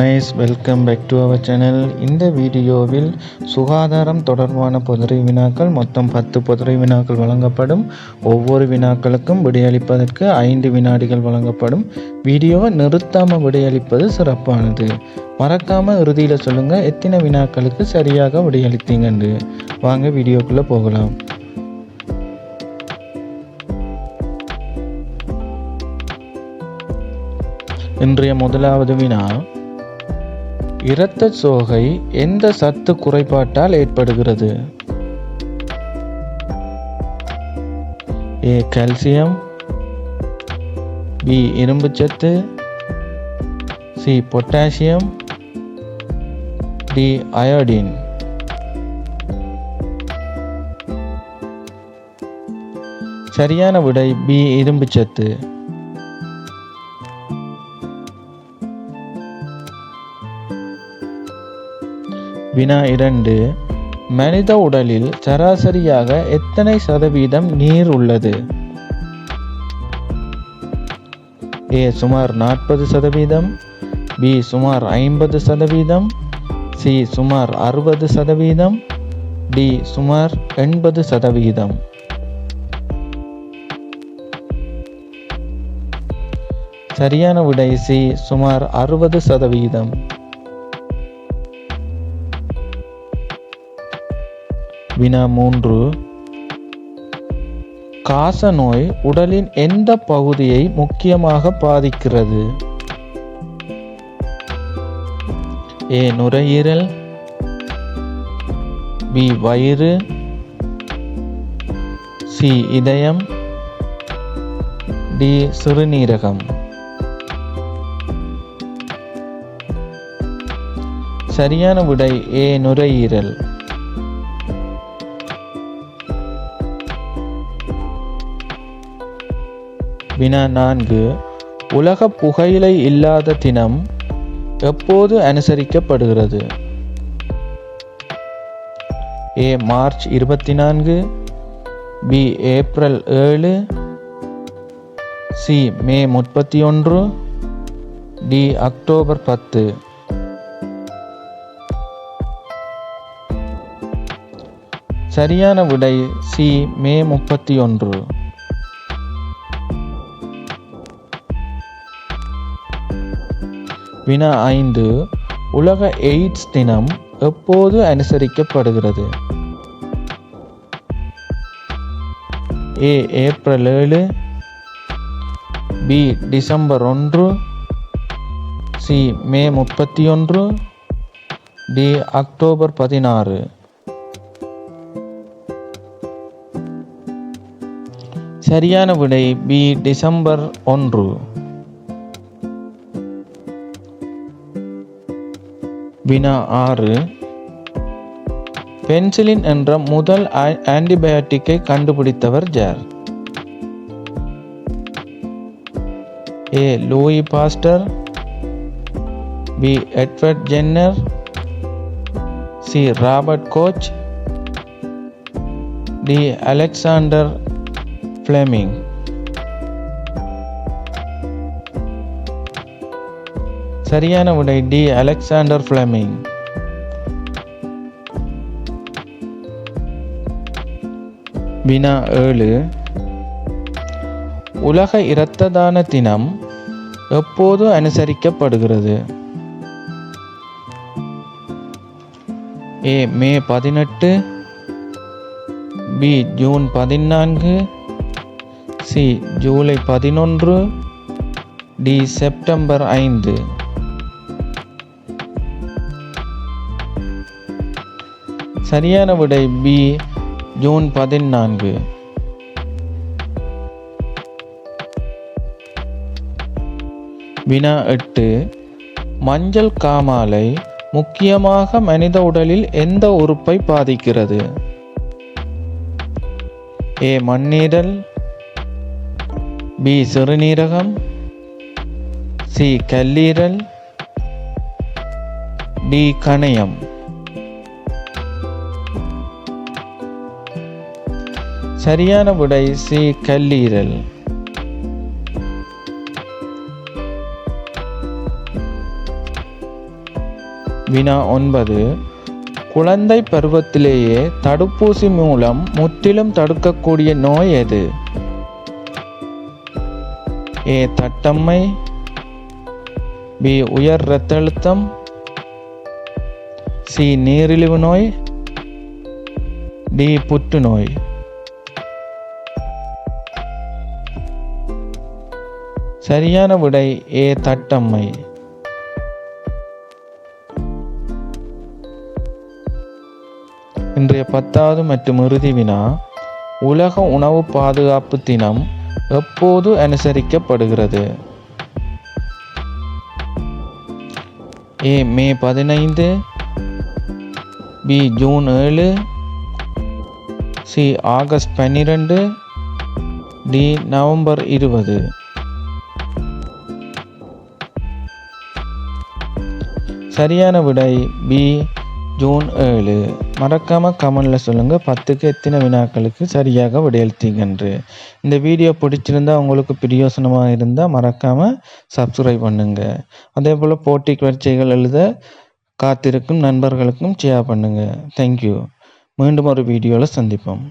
Nice welcome back to our channel இந்த வீடியோவில் சுகாதாரம் தொடர்பான பொதுரை வினாக்கள் மொத்தம் பத்து பொதுரை வினாக்கள் வழங்கப்படும். ஒவ்வொரு வினாக்களுக்கும் விடையளிப்பதற்கு ஐந்து வினாடிகள் வழங்கப்படும். வீடியோவை நிறுத்தாமல் விடையளிப்பது சிறப்பானது. மறக்காமல் இறுதியில் சொல்லுங்கள் எத்தனை வினாக்களுக்கு சரியாக விடையளித்தீங்கன்னு. வாங்க வீடியோக்குள்ளே போகலாம். இன்றைய முதலாவது வினா இரத்த சோகை எந்த சத்து குறைபாட்டால் ஏற்படுகிறது? ஏ கால்சியம் பி இரும்புச்சத்து சி பொட்டாசியம் டி அயோடின் சரியான விடை பி இரும்புச்சத்து வினா இரண்டு. மனித உடலில் சராசரியாக எத்தனை சதவீதம் நீர் உள்ளது? ஏ சுமார் நாற்பது சதவீதம். பி சுமார் ஐம்பது சதவீதம். சி சுமார் அறுபது சதவீதம். டி சுமார் எண்பது சதவீதம். சரியான விடை சி சுமார் அறுபது சதவீதம். வினா மூன்று. காசநோய் உடலின் எந்த பகுதியை முக்கியமாக பாதிக்கிறது? ஏ நுரையீரல். பி வயிறு. சி இதயம். டி சிறுநீரகம். சரியான விடை ஏ நுரையீரல். வினா நான்கு உலக புகையிலை இல்லாத தினம் எப்போது அனுசரிக்கப்படுகிறது? ஏ மார்ச் இருபத்தி நான்கு பி ஏப்ரல் ஏழு சி மே முப்பத்தி ஒன்று டி அக்டோபர் பத்து. சரியான விடை சி மே முப்பத்தி ஒன்று வினா ஐந்து. உலக எய்ட்ஸ் தினம் எப்போது அனுசரிக்கப்படுகிறது? ஏ ஏப்ரல் ஏழு. பி டிசம்பர் ஒன்று. சி மே முப்பத்தி ஒன்று டி அக்டோபர் பதினாறு. சரியான விடை பி டிசம்பர் ஒன்று. வினா ஆறு. பென்சிலின் என்ற முதல் ஆன்டிபயோட்டிக்கை கண்டுபிடித்தவர் jar A. Louis Pasteur. B. Edward Jenner. C. Robert Koch. D. Alexander Fleming. சரியான விடை டி. Alexander Fleming. வினா ஏழு. உலக இரத்த தான தினம் எப்போது அனுசரிக்கப்படுகிறது? ஏ மே பதினெட்டு. பி ஜூன் பதினான்கு. சி ஜூலை பதினொன்று. டி செப்டம்பர் ஐந்து. சரியான விடை பி ஜூன் பதினான்கு. வினா எட்டு. மஞ்சள் காமாலை முக்கியமாக மனித உடலில் எந்த உறுப்பை பாதிக்கிறது? ஏ மண்ணீரல். பி சிறுநீரகம். சி கல்லீரல். டி கணையம். சரியான விடை சி கல்லீரல். வினா ஒன்பது. குழந்தை பருவத்திலேயே தடுப்பூசி மூலம் முற்றிலும் தடுக்கக்கூடிய நோய் எது? ஏ தட்டம்மை. பி உயர் இரத்த அழுத்தம். சி நீரிழிவு நோய். டி புற்றுநோய். சரியான விடை ஏ தட்டம்மை. இன்றைய பத்தாவது மற்றும் இறுதி வினா உலக உணவு பாதுகாப்பு தினம் எப்போது அனுசரிக்கப்படுகிறது? ஏ மே பதினைந்து பி ஜூன் ஏழு சி ஆகஸ்ட் பன்னிரெண்டு டி நவம்பர் இருபது. சரியான விடை பி ஜூன் ஏழு. மறக்காமல் கமெண்டில் சொல்லுங்கள் பத்துக்கு எத்தனை வினாக்களுக்கு சரியாக விடையளித்தீங்கன்று. இந்த வீடியோ பிடிச்சிருந்தா உங்களுக்கு பிரியோசனமாக இருந்தால் மறக்காமல் சப்ஸ்கிரைப் பண்ணுங்கள் அதே போல் போட்டி பரீட்சைகள் எழுத காத்திருக்கும் நண்பர்களுக்கும் ஷேர் பண்ணுங்கள் தேங்க்யூ மீண்டும் ஒரு வீடியோவில் சந்திப்போம்.